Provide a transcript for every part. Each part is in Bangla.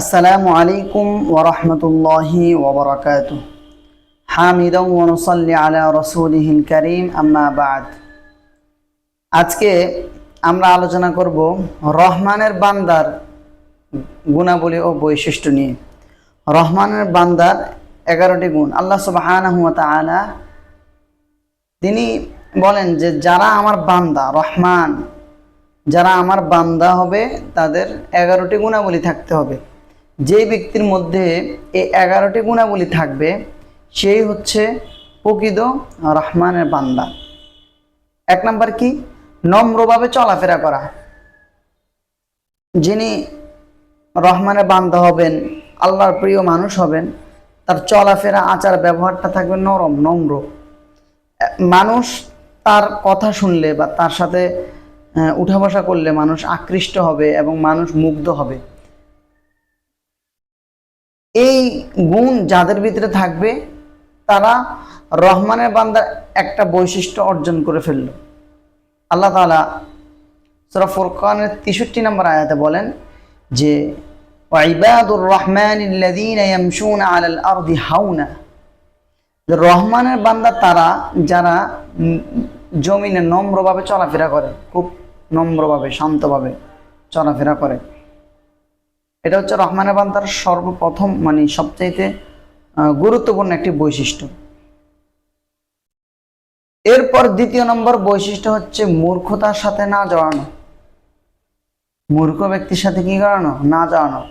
আসসালামু আলাইকুম ওরহমতুল্লাহি ওবরাকাত হামিদ ওনসল্লি আলা রসুলহিল করিম, আম্মা বাদ। আজকে আমরা আলোচনা করব রহমানের বান্দার গুণাবলী ও বৈশিষ্ট্য নিয়ে। রহমানের বান্দার এগারোটি গুণ। আল্লাহ সুবাহান আলা তিনি বলেন যে, যারা আমার বান্দা, রহমান, যারা আমার বান্দা হবে, তাদের এগারোটি গুণাবলী থাকতে হবে। যে ব্যক্তির মধ্যে এই এগারোটি গুণাবলী থাকবে, সেই হচ্ছে প্রকৃত রহমানের বান্দা। এক নাম্বার কি? নম্রভাবে চলাফেরা করা। যিনি রহমানের বান্দা হবেন, আল্লাহর প্রিয় মানুষ হবেন, তার চলাফেরা, আচার, ব্যবহারটা থাকবে নরম, নম্র। মানুষ তার কথা শুনলে বা তার সাথে উঠা বসা করলে মানুষ আকৃষ্ট হবে এবং মানুষ মুগ্ধ হবে। এই গুণ যাদের ভিতরে থাকবে, তারা রহমানের বান্দার একটা বৈশিষ্ট্য অর্জন করে ফেলল। আল্লাহ তাআলা সূরা ফুরকানের 63 নম্বর আয়াতে বলেন যে ওয়াইবাদুর হাওনা। যে রহমানের বান্দা তারা যারা জমিনে নম্রভাবে চলাফেরা করে, খুব নম্রভাবে, শান্তভাবে চলাফেরা করে এটা হচ্ছে রহমানের বান্দার সর্বপ্রথম মানে সবচাইতে গুরুত্বপূর্ণ একটি বৈশিষ্ট্য। এরপর দ্বিতীয় নম্বর বৈশিষ্ট্য হচ্ছে মূর্খতার সাথে না জড়ানো। মূর্খ ব্যক্তির সাথে কি করানো না জড়ানো।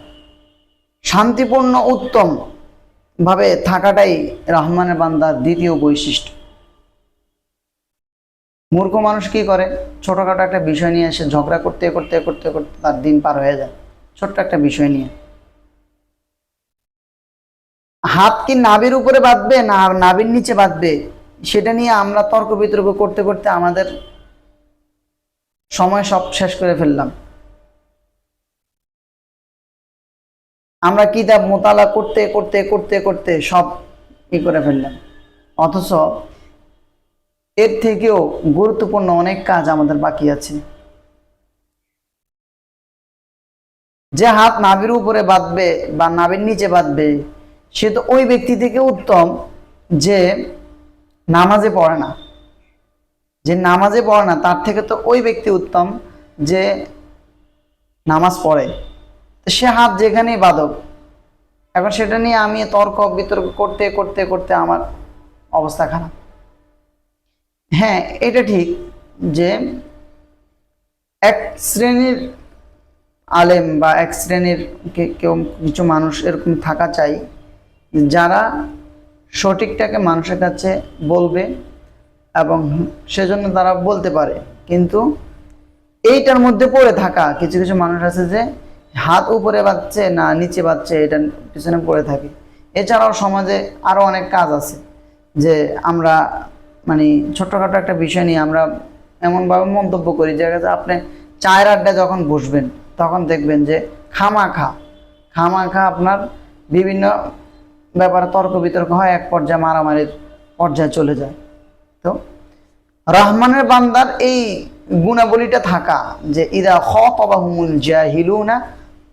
শান্তিপূর্ণ, উত্তম ভাবে থাকাটাই রহমানের বান্দার দ্বিতীয় বৈশিষ্ট্য। মূর্খ মানুষ কি করে? ছোটখাটো একটা বিষয় নিয়ে এসে ঝগড়া করতে করতে করতে করতে তার দিন পার হয়ে যায়। ছোট্ট একটা বিষয় নিয়ে। হাত কি নাভির উপরে বাঁধবে না নাভির নিচে বাঁধবে? সেটা নিয়ে আমরা তর্ক বিতর্ক করতে করতে আমাদের সময় সব শেষ করে ফেললাম। আমরা কিতাব মোতালা করতে করতে করতে করতে সব ই করে ফেললাম। অথচ এর থেকেও গুরুত্বপূর্ণ অনেক কাজ আমাদের বাকি আছে। যে হাত নাভির উপরে বাঁধবে বা নাভির নিচে বাঁধবে, সে তো ওই ব্যক্তি থেকে উত্তম যে নামাজে পড়ে না। যে নামাজে পড়ে না, তার থেকে তো ওই ব্যক্তি উত্তম যে নামাজ পড়ে। সে হাত যেখানেই বাদক এখন সেটা নিয়ে আমি তর্ক, বিতর্ক করতে করতে করতে আমার অবস্থা খারাপ। হ্যাঁ এটা ঠিক যে এক শ্রেণির আলেম বা এক শ্রেণির কেউ কিছু মানুষ এরকম থাকা চাই, যারা সঠিকটাকে মানুষের কাছে বলবে এবং সেজন্য তারা বলতে পারে। কিন্তু এইটার মধ্যে পড়ে থাকা কিছু কিছু মানুষ আছে যে হাত উপরে বাঁধছে না নিচে বাঁধছে, এটা পিছনে পড়ে থাকে। এছাড়াও সমাজে আরও অনেক কাজ আছে যে আমরা মানে ছোট্টখাটো একটা বিষয় নিয়ে আমরা এমনভাবে মন্তব্য করি যে আপনি চায়ের আড্ডা যখন বসবেন তখন দেখবেন যে খামাখা। খামাখা আপনার বিভিন্ন ব্যাপারে তর্ক বিতর্ক হয়, এক পর্যায়ে মারামারির পর্যায়ে চলে যায়। তো রহমানের বান্দার এই গুণাবলীটা থাকা যে, ইদা খতাবাহুমুল জাহিলুনা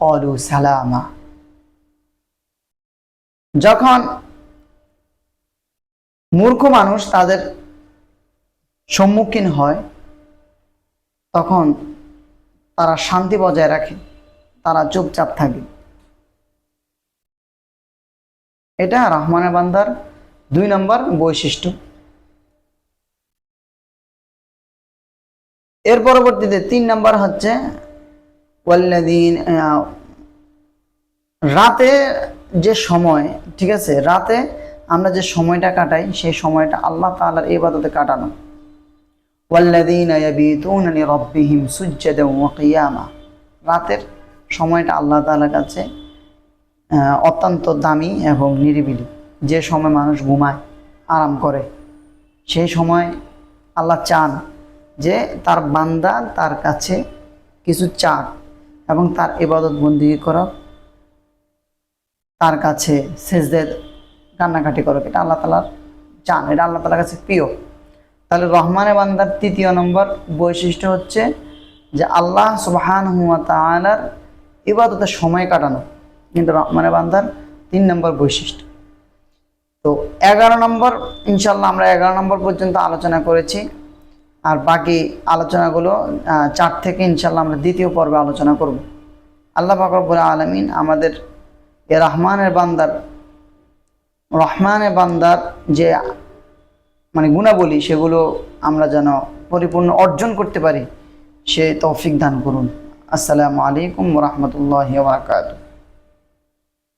ক্বালু সালামা। যখন মূর্খ মানুষ তাদের সম্মুখীন হয়, তখন তারা শান্তি বজায় রাখে, তারা চুপচাপ থাকে। এটা রহমানের বান্দার দুই নম্বর বৈশিষ্ট্য। এর পরবর্তীতে তিন নম্বর হচ্ছে ওয়াল্লাদিন রাতে যে সময়, ঠিক আছে? রাতে আমরা যে সময়টা কাটাই, সেই সময়টা আল্লাহ তাআলার ইবাদতে কাটানো। ওয়াল্লাদিন ইয়াবিতুনা লিরাব্বিহিম সুজ্জাদান ওয়া রাতের সময়টা আল্লাহ তাআলার কাছে অত্যন্ত দামি এবং নিরিবিলি। যে সময় মানুষ ঘুমায়, আরাম করে, সেই সময় আল্লাহ চান যে তার বান্দা তার কাছে কিছু চাক এবং তার ইবাদত বন্দি করো তার কাছে সেজদে কান্নাকাটি করো এটা আল্লাহ তালার চান, এটা আল্লাহ তালার কাছে প্রিয়। তাহলে রহমানের বান্দার তৃতীয় নম্বর বৈশিষ্ট্য হচ্ছে যে আল্লাহ সুবহান হুয়া তালার ইবাদতের সময় কাটানো কিন্তু রহমানের বান্দার তিন নম্বর বৈশিষ্ট্য। তো এগারো নম্বর ইনশাল্লাহ আমরা এগারো নম্বর পর্যন্ত আলোচনা করেছি। আর বাকি আলোচনাগুলো চার থেকে ইনশাল্লাহ আমরা দ্বিতীয় পর্বে আলোচনা করব। আল্লাহ ফাকরবুল আলমিন আমাদের এ রহমানের বান্দার রহমানের বান্দার যে মানে গুণাবলী সেগুলো আমরা যেন পরিপূর্ণ অর্জন করতে পারি, সে তৌফিক দান করুন। আসসালামু আলাইকুম রহমতুল্লাহ বারকাত